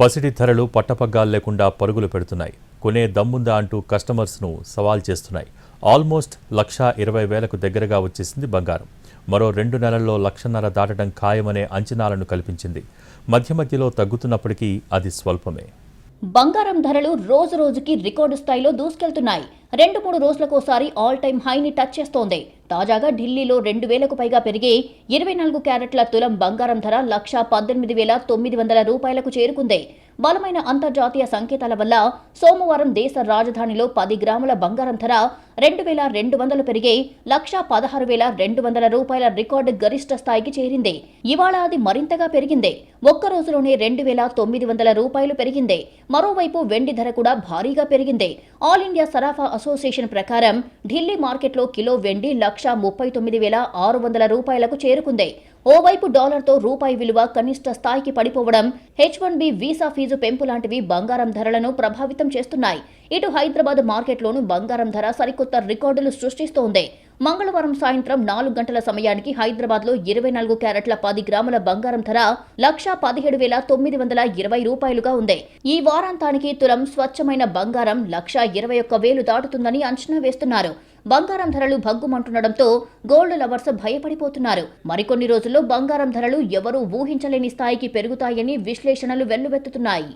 పసిడి ధరలు పట్టపగ్గాలు లేకుండా పరుగులు పెడుతున్నాయి. కొనే దమ్ముందా అంటూ కస్టమర్స్ను సవాల్ చేస్తున్నాయి. ఆల్మోస్ట్ లక్షా ఇరవై వేలకు దగ్గరగా వచ్చేసింది బంగారం. మరో రెండు నెలల్లో లక్షన్నర దాటడం ఖాయమనే అంచనాలను కల్పించింది. మధ్య మధ్యలో తగ్గుతున్నప్పటికీ అది స్వల్పమే. బంగారం ధరలు రోజు రోజుకి రికార్డు స్థాయిలో దూసుకెళ్తున్నాయి. రెండు మూడు రోజులకోసారి ఆల్ టైమ్ హైని టచ్ చేస్తోంది. తాజాగా ఢిల్లీలో రెండు వేలకు పైగా పెరిగి ఇరవై నాలుగు క్యారెట్ల తులం బంగారం ధర లక్ష పద్దెనిమిది వేల తొమ్మిది వందల రూపాయలకు చేరుకుంది. బలమైన అంతర్జాతీయ సంకేతాల వల్ల సోమవారం దేశ రాజధానిలో పది గ్రాముల బంగారం ధర రెండు వేల రెండు వందలు పెరిగి లక్ష పదహారు వేల రెండు వందల రూపాయల రికార్డు గరిష్ట స్థాయికి చేరింది. ఇవాళ అది మరింతగా పెరిగింది. ఒక్క రోజులోనే రెండు వేల తొమ్మిది వందల రూపాయలు పెరిగింది. మరోవైపు వెండి ధర కూడా భారీగా పెరిగింది. ఆల్ ఇండియా సరాఫా అసోసియేషన్ ప్రకారం ఢిల్లీ మార్కెట్లో కిలో వెండి లక్ష ముప్పై తొమ్మిది వేల ఆరు వందల రూపాయలకు చేరుకుంది. ఓవైపు డాలర్తో రూపాయి విలువ కనిష్ట స్థాయికి పడిపోవడం H one B visa fee పెంపు లాంటివి బంగారం ధరలను ప్రభావితం చేస్తున్నాయి. ఇటు హైదరాబాద్ మార్కెట్లోనూ బంగారం ధర సరికొత్త రికార్డులు సృష్టిస్తోంది. మంగళవారం సాయంత్రం నాలుగు గంటల సమయానికి హైదరాబాద్లో ఇరవై నాలుగు క్యారెట్ల పది గ్రాముల బంగారం ధర లక్ష పదిహేడు వేల తొమ్మిది వందల ఇరవై రూపాయలుగా ఉంది. ఈ వారాంతానికి తులం స్వచ్ఛమైన బంగారం లక్ష ఇరవై ఒక్క వేలు దాటుతుందని అంచనా వేస్తున్నారు. బంగారం ధరలు భగ్గుమంటుండడంతో గోల్డ్ లవర్స్ భయపడిపోతున్నారు. మరికొన్ని రోజుల్లో బంగారం ధరలు ఎవరూ ఊహించలేని స్థాయికి పెరుగుతాయని విశ్లేషణలు వెల్లువెత్తుతున్నాయి.